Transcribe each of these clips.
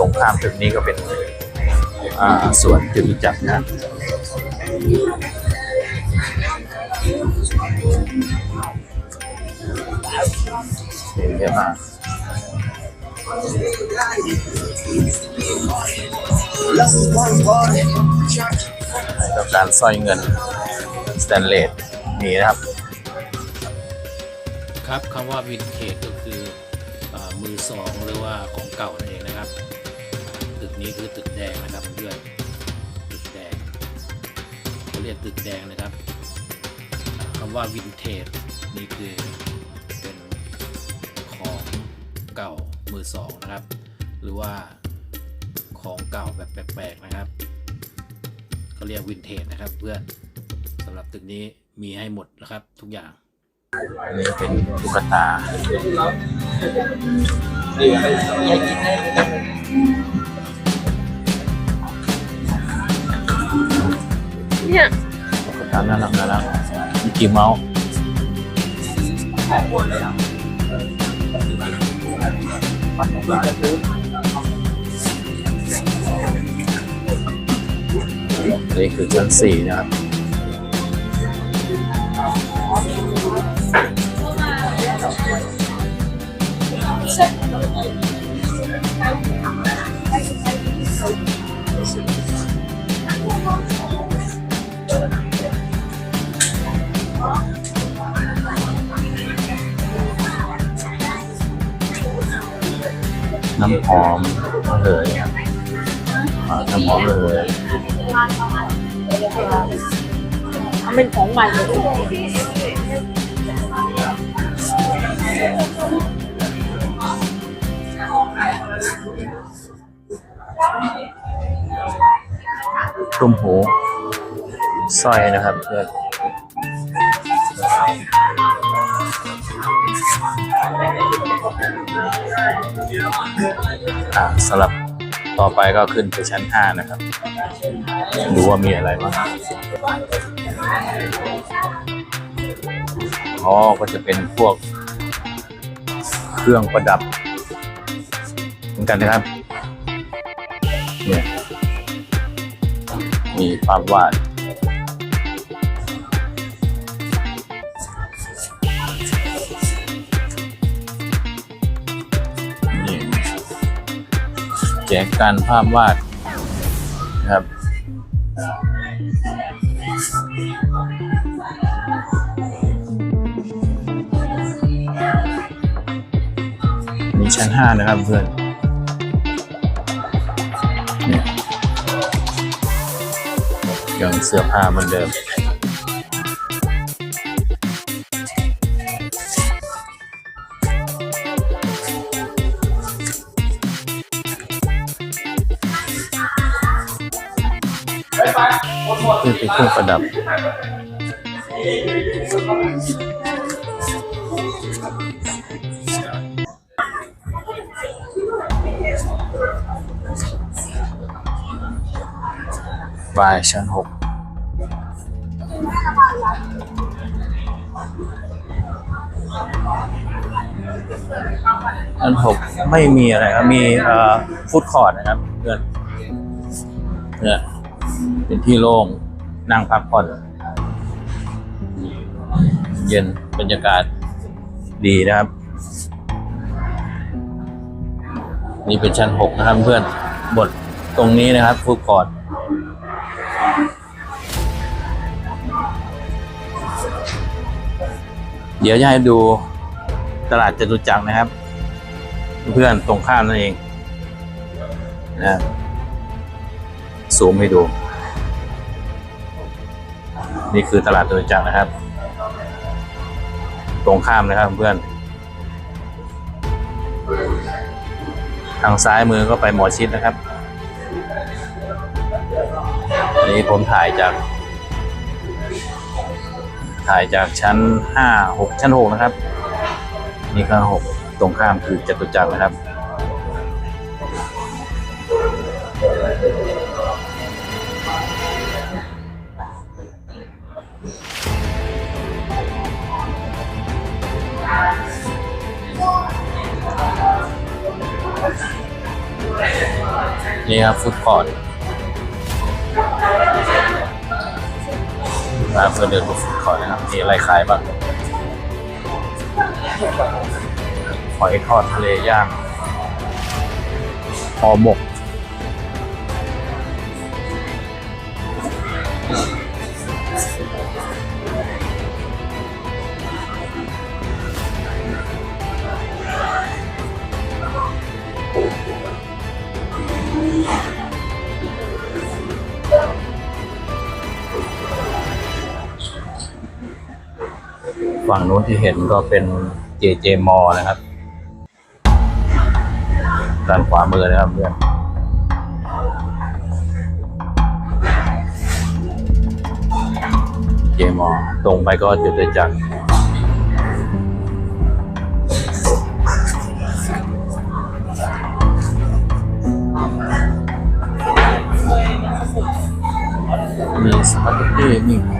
ตรงข้ามตึกนี้ก็เป็นอ่าสวนจตุจักรนะเห็นเยอะมากต้องการสร้อยเงินสแตนเลสมีนะครับ ครับคำว่าวินเทจก็คืออมือสองหรือว่าของเก่านั่นเองนะครับ ตึกนี้คือตึกแดงนะครับเพื่อนตึกแดงเขาเรียกตึกแดงนะครับคำว่าวินเทจนี่คือเป็นของเก่ามือสองนะครับ หรือว่าของเก่าแบบแปลกๆนะครับเขาเรียกวินเทจนะครับเพื่อนสำหรับตึกนี้มีให้หมดนะครับทุกอย่างอันนี้เป็นตุ๊กตา เนี่ยตุ๊กตาน่ารักน่ารักมิกกี้เมาส์นี่คือชั้นสี่นะครับน้ำหอมเลยครับอ่าน้ำหอมเลยทำเป็นของใหม่เลยตุ้มหูสร้อยนะครับเพื่อน อ่าสำหรับต่อไปก็ขึ้นไปชั้น 5 นะครับ ดูว่ามีอะไรบ้างอ๋อก็จะเป็นพวกเครื่องประดับ เหมือนกันนะครับ เนี่ย มีภาพวาด แจกการภาพวาดนะครับ มีชั้นห้านะครับเพื่อนเนี่ยยังเสื้อผ้าเหมือนเดิม นี่เป็นเครื่องประดับ บายชั้นหกชั้นหกไม่มีอะไรครับ มีฟูดคอร์ทนะครับเพื่อนเนี่ยเป็นที่โล่ง นั่งพักผ่อน เย็นบรรยากาศดีนะครับ นี่เป็นชั้นหกนะครับเพื่อนบทตรงนี้นะครับฟูดคอร์ทเดี๋ยวจะให้ดูตลาดจตุจักรนะครับ เพื่อนตรงข้ามนั่นเองนะครับซูมให้ดู นี่คือตลาดจตุจักรนะครับ ตรงข้ามนะครับเพื่อน ทางซ้ายมือก็ไปหมอชิดนะครับนนี้ผมถ่ายจาก ถ่ายจากชั้นห้าหกชั้นหกนะครับ นี่ก็หกตรงข้ามคือจตุจักรนะครับ นี่ครับฟุตคอร์ดมาเพื่อเดินบนฟุตคอร์ดนะครับมีอะไรขายบ้างหอยทอดทะเลย่างห่อหมก ฝั่งนู้นที่เห็นก็เป็นเจเจมอนะครับ ด้านขวามือนะครับเพื่อนเจมอตรงไปก็จุดเดือจักรมีสปาเกตตี้มีข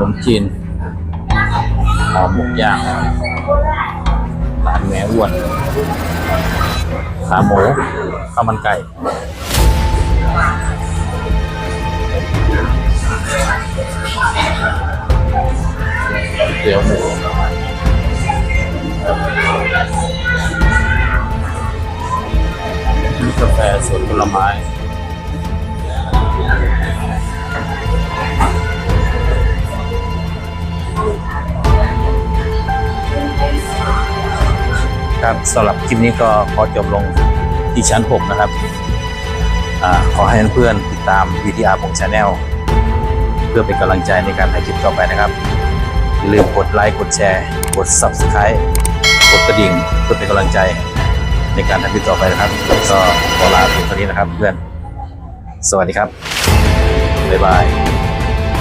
นมจีนห่อหมกย่างร้านแม่อ้วนขาหมูข้าวมันไก่เตี๋ยวหมูมีกาแฟสดผลไม้ ครับสำหรับคลิปนี้ก็ขอจบลงที่ชั้น 6 นะครับอขอให้เพื่อนติดตาม VTR ของ Channel เพื่อเป็นกำลังใจในการถ่ายคลิปต่อไปนะครับอย่าลืมกดไลค์กดแชร์กด Subscribe กดกระดิ่งเพื่อเป็นกำลังใจในการทำคลิปต่อไปนะครับ ก็ขอลาเพียงเท่านี้นะครับเพื่อน สวัสดีครับ บ๊ายบาย